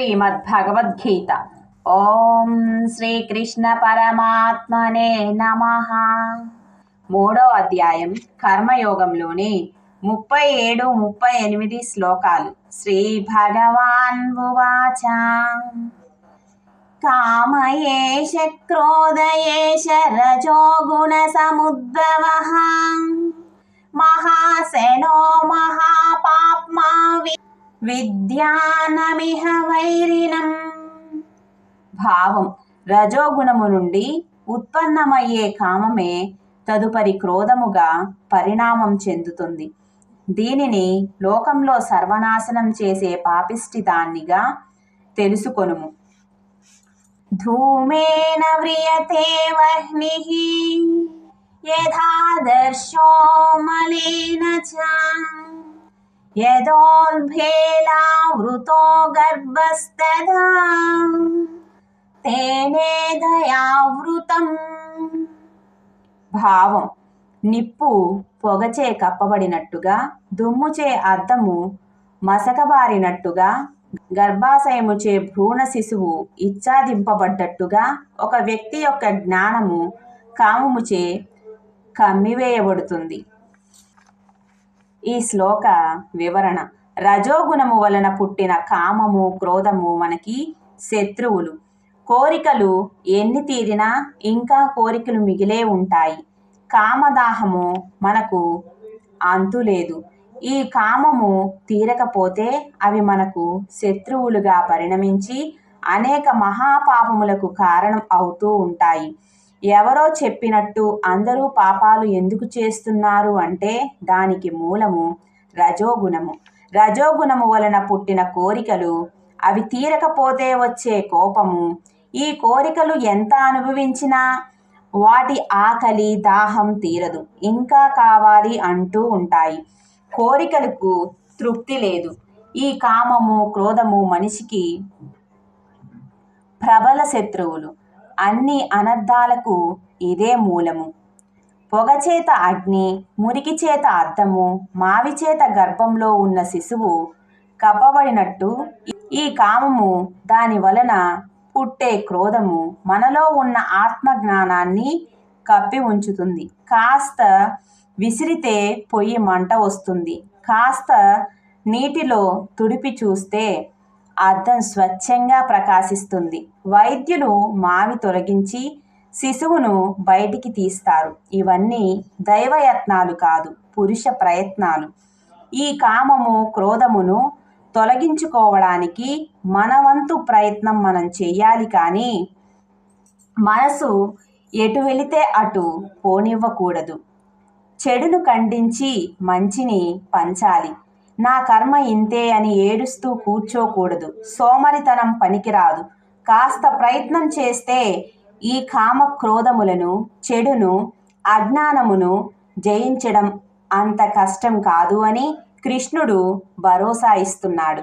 శ్రీమద్భగవద్గీత. ఓం శ్రీకృష్ణ పరమాత్మనే నమ. మూడో అధ్యాయం కర్మయోగంలోని ముప్పై ఏడు ముప్పై ఎనిమిది శ్లోకాలు. శ్రీ భగవాన్ ఉవాచ. కామయేష క్రోధయేష రజోగుణ సముద్భవ. మహాశనో మహా విద్యానమిహ వైరినం. భావం రజోగుణము నుండి ఉత్పన్నమయ్యే కామమే తదుపరి క్రోధముగా పరిణామం చెందుతుంది. దీనిని లోకంలో సర్వనాశనం చేసే పాపిష్టి దాన్నిగా తెలుసుకొనుము. ధూమేన వ్రియతే వహ్నిః యథాదర్శో మలేన చ యదోల్భేలావృతో గర్భస్తదా తేనేదయావృతం భావం నిప్పు పొగచే కప్పబడినట్టుగా దుమ్ముచే అద్దము మసకబారినట్టుగా గర్భాశయముచే భ్రూణ శిశువు ఇచ్చాదింపబడ్డట్టుగా ఒక వ్యక్తి యొక్క జ్ఞానము కామముచే కమ్మివేయబడుతుంది. ఈ శ్లోక వివరణ. రజోగుణము వలన పుట్టిన కామము క్రోధము మనకి శత్రువులు. కోరికలు ఎన్ని తీరినా ఇంకా కోరికలు మిగిలే ఉంటాయి. కామదాహము మనకు అంతులేదు ఈ కామము తీరకపోతే అవి మనకు శత్రువులుగా పరిణమించి అనేక మహాపాపములకు కారణం అవుతూ ఉంటాయి. ఎవరో చెప్పినట్టు అందరూ పాపాలు ఎందుకు చేస్తున్నారు అంటే దానికి మూలము రజోగుణము. రజోగుణము వలన పుట్టిన కోరికలు అవి తీరకపోతే వచ్చే కోపము. ఈ కోరికలు ఎంత అనుభవించినా వాటి ఆకలి దాహం తీరదు. ఇంకా కావాలి అంటూ ఉంటాయి. కోరికలకు తృప్తి లేదు. ఈ కామము క్రోధము మనిషికి ప్రబల శత్రువులు. అన్ని అనర్థాలకు ఇదే మూలము. పొగచేత అగ్ని మురికి చేత అద్దము మావి చేత గర్భంలో ఉన్న శిశువు కప్పబడినట్టు ఈ కామము దాని వలన పుట్టే క్రోధము మనలో ఉన్న ఆత్మ జ్ఞానాన్ని కప్పి ఉంచుతుంది. కాస్త విసిరితే పొయ్యి మంట వస్తుంది. కాస్త నీటిలో తుడిపి చూస్తే అర్థం స్వచ్ఛంగా ప్రకాశిస్తుంది. వైద్యులు మావి తొలగించి శిశువును బయటికి తీస్తారు. ఇవన్నీ దైవయత్నాలు కాదు పురుష ప్రయత్నాలు. ఈ కామము క్రోధమును తొలగించుకోవడానికి మనవంతు ప్రయత్నం మనం చేయాలి కానీ మనసు ఎటు వెళితే అటు పోనివ్వకూడదు. చెడును ఖండించి మంచిని పంచాలి. నా కర్మ ఇంతే అని ఏడుస్తూ కూర్చోకూడదు. సోమరితనం పనికిరాదు. కాస్త ప్రయత్నం చేస్తే ఈ కామ క్రోధములను చెడును అజ్ఞానమును జయించడం అంత కష్టం కాదు అని కృష్ణుడు భరోసా ఇస్తున్నాడు.